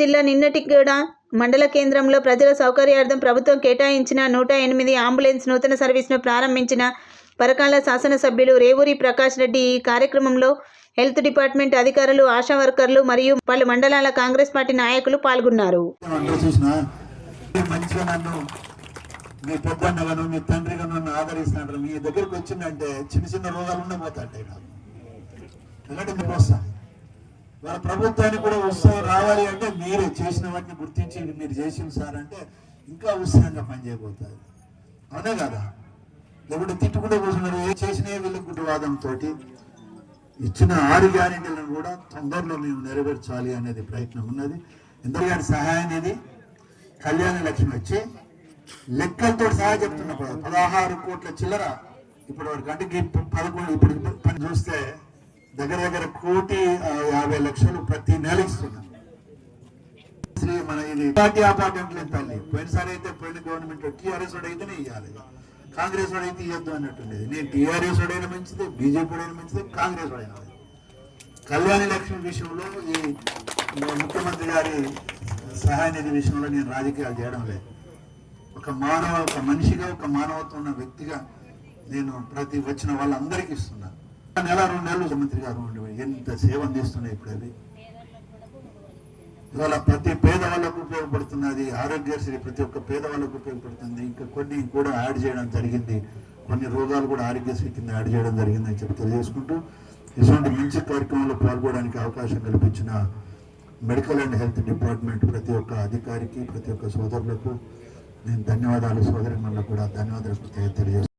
జిల్లా నిన్నటిగూడ మండల కేంద్రంలో ప్రజల సౌకర్యార్థం ప్రభుత్వం కేటాయించిన నూట ఎనిమిది అంబులెన్స్ నూతన సర్వీస్ను ప్రారంభించిన పరకాల శాసనసభ్యులు రేవూరి ప్రకాష్ రెడ్డి ఈ కార్యక్రమంలో హెల్త్ డిపార్ట్మెంట్ అధికారులు ఆశా వర్కర్లు మరియు పలు మండలాల కాంగ్రెస్ పార్టీ నాయకులు పాల్గొన్నారు. మీ పెద్దన్నగాను మీ తండ్రిగా నన్ను ఆదరిస్తున్నారు. మీ దగ్గరికి వచ్చిందంటే చిన్న చిన్న రోగాలు ఉండే ఎందుకంటే మీకు వస్తా? మన ప్రభుత్వానికి కూడా ఉత్సాహం రావాలి అంటే మీరే చేసిన వాటిని గుర్తించి మీరు చేసింది సార్ అంటే ఇంకా ఉత్సాహంగా పనిచేయబోతుంది అవునే కదా? లేకుంటే తిట్టుకుంటూ కూర్చున్నారు. ఏ చేసినా వీళ్ళు గుడ్డవాదంతో ఇచ్చిన ఆరు గ్యారెంటీలను కూడా తొందరలో మేము నెరవేర్చాలి అనేది ప్రయత్నం ఉన్నది. ఎందుకంటే సహాయం అనేది కళ్యాణ లక్ష్మి వచ్చి లెక్కలతో సహా చెప్తున్నా పదహారు కోట్ల చిల్లర ఇప్పుడు వరకు అంటే పదకొండు ఇప్పుడు పని చూస్తే దగ్గర దగ్గర కోటి యాభై లక్షలు ప్రతి నెల ఇస్తున్నాం శ్రీ మన ఇది పార్టీ అపార్ట్మెంట్లు తల్లి? పోయినసారి అయితే పోయిన గవర్నమెంట్ టీఆర్ఎస్ వాడు అయితేనే ఇవ్వాలి కాంగ్రెస్ వాడు అయితే ఇవ్వద్దు అన్నట్టుండేది. నేను టీఆర్ఎస్ వాడైనా మంచిది బీజేపీ వాడైనా మంచిది కాంగ్రెస్ వాడైనా మంచిది. కళ్యాణ లక్ష్మి విషయంలో ఈ ముఖ్యమంత్రి గారి సహాయ నిధి విషయంలో నేను రాజకీయాలు చేయడం లేదు. ఒక మానవ ఒక మనిషిగా ఒక మానవత్వం ఉన్న వ్యక్తిగా నేను ప్రతి వచ్చిన వాళ్ళందరికీ ఇస్తున్నాను నెల రెండు నెలలు ముఖ్యమంత్రి గారు ఎంత సేవ అందిస్తున్నాయి ఇప్పుడు అవి? ఇవాళ ప్రతి పేదవాళ్ళకు ఉపయోగపడుతున్నది ఆరోగ్యశ్రీ ప్రతి ఒక్క పేదవాళ్ళకు ఉపయోగపడుతుంది. ఇంకా కొన్ని కూడా యాడ్ చేయడం జరిగింది. కొన్ని రోగాలు కూడా ఆరోగ్యశ్రీ కింద యాడ్ చేయడం జరిగిందని చెప్పి తెలియజేసుకుంటూ ఇటువంటి మంచి కార్యక్రమంలో పాల్గొనడానికి అవకాశం కల్పించిన మెడికల్ అండ్ హెల్త్ డిపార్ట్మెంట్ ప్రతి ఒక్క అధికారికి ప్రతి ఒక్క సోదరులకు నేను ధన్యవాదాలు సోదరి కూడా ధన్యవాదాలు తెలియజేస్తాను